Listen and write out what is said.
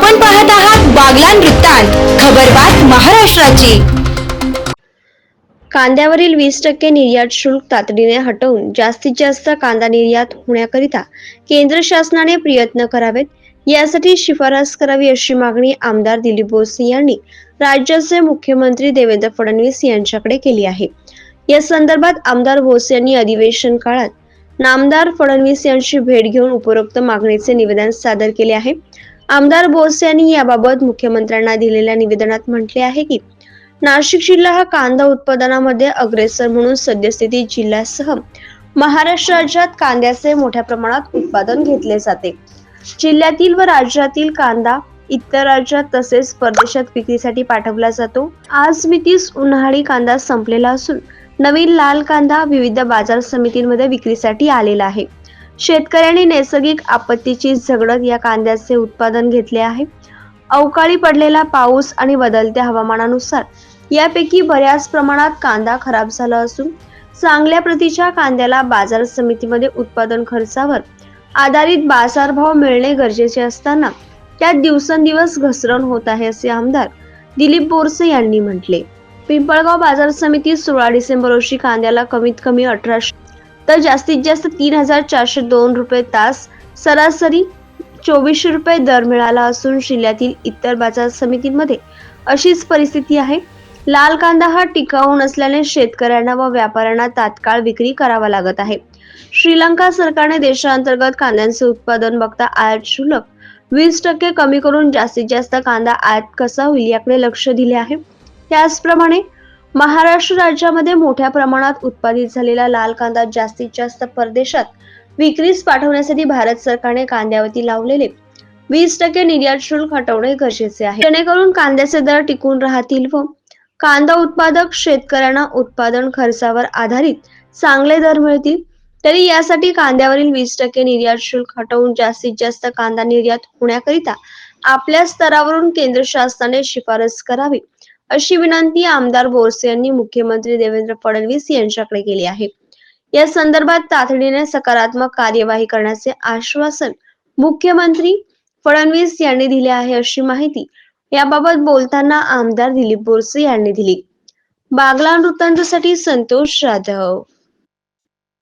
आपण पाहत आहात बागलान वृत्तांत खबरबात महाराष्ट्राची. कांद्यावरील वीस टक्के निर्यात शुल्क तातडीने हटवून जास्तीत जास्त कांदा निर्यात होण्याकरिता केंद्र शासनाने प्रयत्न करावेत. यासाठी शिफारस करावी अशी मागणी आमदार दिलीप बोरसे यांनी राज्याचे मुख्यमंत्री देवेंद्र फडणवीस यांच्याकडे केली आहे. या संदर्भात आमदार भोसे यांनी अधिवेशन काळात नामदार फडणवीस यांची भेट घेऊन उपरोक्त मागणीचे निवेदन सादर केले आहे. आमदार बोस यांनी याबाबत मुख्यमंत्र्यांना दिलेल्या निवेदनात म्हटले आहे की नाशिक जिल्हा हा कांदा उत्पादनामध्ये अग्रेसर म्हणून सद्यस्थिती जिल्ह्यासह महाराष्ट्र राज्यात कांद्याचे मोठ्या प्रमाणात उत्पादन घेतले जाते. जिल्ह्यातील व राज्यातील कांदा इतर राज्यात तसेच परदेशात विक्रीसाठी पाठवला जातो. आज मितीस उन्हाळी कांदा संपलेला असून नवीन लाल कांदा विविध बाजार समितींमध्ये विक्रीसाठी आलेला आहे. शेतकऱ्यांनी नैसर्गिक आपत्तीची झगडत या कांद्याचे उत्पादन घेतले आहे. अवकाळी पडलेला पाऊस आणि बदलत्या हवामानानुसार यापैकी बऱ्याच प्रमाणात कांदा खराब झाला असून चांगल्या प्रतीच्या कांद्याला बाजार समितीमध्ये उत्पादन खर्चावर आधारित बाजारभाव मिळणे गरजेचे असताना त्यात दिवसेंदिवस घसरण होत आहे असे आमदार दिलीप बोरसे यांनी म्हटले. पिंपळगाव बाजार समितीत सोळा डिसेंबर रोजी कांद्याला कमीत कमी अठराशे तर जास्तीत जास्त तीन हजार चारशे दोन रुपये तास सरासरी चोवीसशे रुपये दर मिळाला असून जिल्ह्यातील इतर बाजार समितींमध्ये अशीच परिस्थिती आहे. लाल कांदा हा टिकाऊ नसल्याने शेतकऱ्यांना व व्यापाऱ्यांना तात्काळ विक्री करावा लागत आहे. श्रीलंका सरकारने देशांतर्गत कांद्यांचे उत्पादन बघता आयात शुल्क वीस टक्के कमी करून जास्तीत जास्त कांदा आयात कसा होईल याकडे लक्ष दिले आहे. त्याचप्रमाणे महाराष्ट्र राज्यामध्ये मोठ्या प्रमाणात उत्पादित झालेला लाल कांदा जास्तीत जास्त परदेशात विक्रीस पाठवण्यासाठी भारत सरकारने कांद्यावरती लावलेले. वीस टक्के निर्यात शुल्क हटवणे गरजेचे आहे. जेणेकरून कांद्याचे दर टिकून राहतील व कांदा उत्पादक शेतकऱ्यांना उत्पादन खर्चावर आधारित चांगले दर मिळतील तरी यासाठी कांद्यावरील वीस टक्के निर्यात शुल्क हटवून जास्तीत जास्त कांदा निर्यात होण्याकरिता आपल्या स्तरावरून केंद्र शासनाने शिफारस करावी. अशी विनंती आमदार बोरसे यांनी मुख्यमंत्री देवेंद्र फडणवीस यांच्याकडे केली आहे. या संदर्भात तातडीने सकारात्मक कार्यवाही करण्याचे आश्वासन मुख्यमंत्री फडणवीस यांनी दिले आहे अशी माहिती याबाबत बोलताना आमदार दिलीप बोरसे यांनी दिली. बागला वृत्तांतसाठी संतोष जाधव